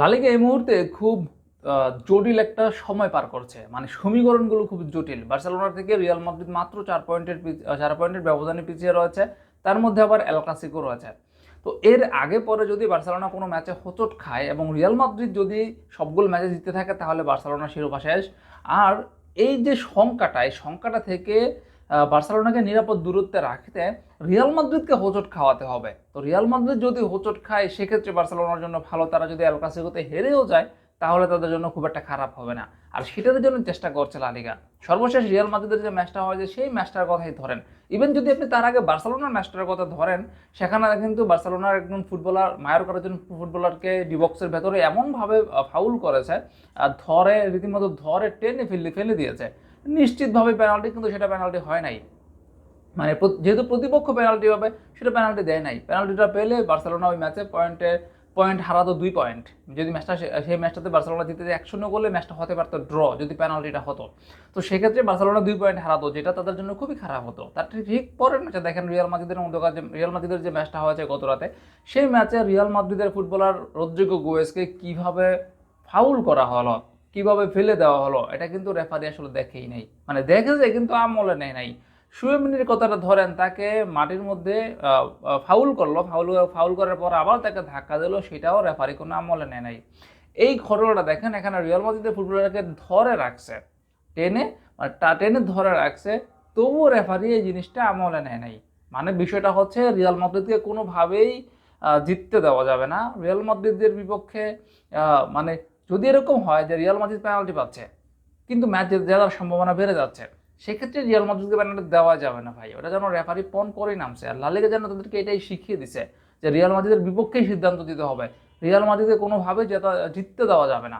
La Liga এই মুহূর্তে খুব জটিল একটা সময় পার করছে। মানে সমীকরণগুলো খুব জটিল। বার্সেলোনা থেকে রিয়াল মাদ্রিদ মাত্র চার পয়েন্টের চার পয়েন্টের ব্যবধানে পিছিয়ে রয়েছে। তার মধ্যে আবার এল ক্লাসিকো রয়েছে। তো এর আগে পরে যদি বার্সেলোনা কোনো ম্যাচে হোঁচট খায় এবং রিয়াল মাদ্রিদ যদি সবগুলো ম্যাচে জিততে থাকে, তাহলে বার্সেলোনা শিরোপা শেষ। আর এই যে সংখ্যাটা, এই সংখ্যাটা থেকে বার্সেলোনাকে নিরাপদ দূরত্বে রাখতে রিয়াল মাদ্রিদকে হোঁচট খাওয়াতে হবে। তো রিয়াল মাদ্রিদ যদি হোঁচট খায়, সেক্ষেত্রে বার্সেলোনার জন্য ভালো। তারা যদি এল হেরেও যায়, তাহলে তাদের জন্য খুব একটা খারাপ হবে না। আর সেটার জন্য চেষ্টা করছে লালিগা সর্বশেষ রিয়াল মাদ্রিদের যে ম্যাচটা হয়, যে সেই ম্যাচটার কথাই ধরেন। ইভেন যদি আপনি তার আগে বার্সেলোনার ম্যাচটার কথা ধরেন, সেখানে কিন্তু বার্সেলোনার একজন ফুটবলার, মায়ের করার জন্য ফুটবলারকে ডিবক্সের ভেতরে এমনভাবে ফাউল করেছে ধরে, রীতিমতো ধরে টেনে ফেলে ফেলে দিয়েছে। নিশ্চিতভাবে পেনাল্টি কিন্তু সেটা পেনাল্টি হয় নাই। মানে যেহেতু প্রতিপক্ষ পেনাল্টি পাবে সেটা পেনাল্টি দেয় নাই। পেনাল্টিটা পেলে বার্সেলোনা ওই ম্যাচে পয়েন্টে পয়েন্ট হারাতো দুই পয়েন্ট যদি ম্যাচটা সেই ম্যাচটাতে বার্সেলোনা জিতে এক শূন্য করলে ম্যাচটা হতে পারতো ড্র যদি পেনাল্টিটা হতো। তো সেক্ষেত্রে বার্সেলোনা দুই পয়েন্ট হারাতো, যেটা তাদের জন্য খুবই খারাপ হতো। তার ঠিক পরের ম্যাচে দেখেন রিয়াল মাদ্রিদের মধ্যকার যে রিয়াল মাদ্রিদের যে ম্যাচটা হয়েছে গত রাতে, সেই ম্যাচে রিয়াল মাদ্রিদের ফুটবলার রদ্রিগো গোয়েসকে কীভাবে ফাউল করা হলো? কীভাবে ফেলে দেওয়া হলো, এটা কিন্তু রেফারি আসলে দেখেই নাই। মানে দেখেছে কিন্তু আমলে নেয় নাই। সুয়েমিনির কথাটা ধরেন, তাকে মাটির মধ্যে ফাউল করল। ফাউল ফাউল করার পর আবার তাকে ধাক্কা দিল, সেটাও রেফারি কোনো আমলে নেয় নাই। এই ঘটনাটা দেখেন, এখানে রিয়াল মাদ্রিদের ফুটবলারকে ধরে রাখছে। টেনে মানে টেনে ধরে রাখছে, তবুও রেফারি এই জিনিসটা আমলে নেয় নাই। মানে বিষয়টা হচ্ছে রিয়াল মাদ্রিদকে কোনোভাবেই জিততে দেওয়া যাবে না। রিয়াল মাদ্রিদের বিপক্ষে মানে যদি এরকম হয় যে রিয়াল মাদ্রিদ পেনাল্টি পাচ্ছে, কিন্তু ম্যাচ জেতার সম্ভাবনা বেড়ে যাচ্ছে, সেক্ষেত্রে রিয়াল মাদ্রিদকে পেনাল্টি দেওয়া যাবে না ভাই। ওটা যেন রেফারি পন করেই নামছে। আর লালিকে যেন তাদেরকে এটাই শিখিয়ে দিছে যে রিয়াল মাদ্রিদের বিপক্ষেই সিদ্ধান্ত দিতে হবে। রিয়াল মাদ্রিদকে কোনোভাবে জেতা, জিততে দেওয়া যাবে না।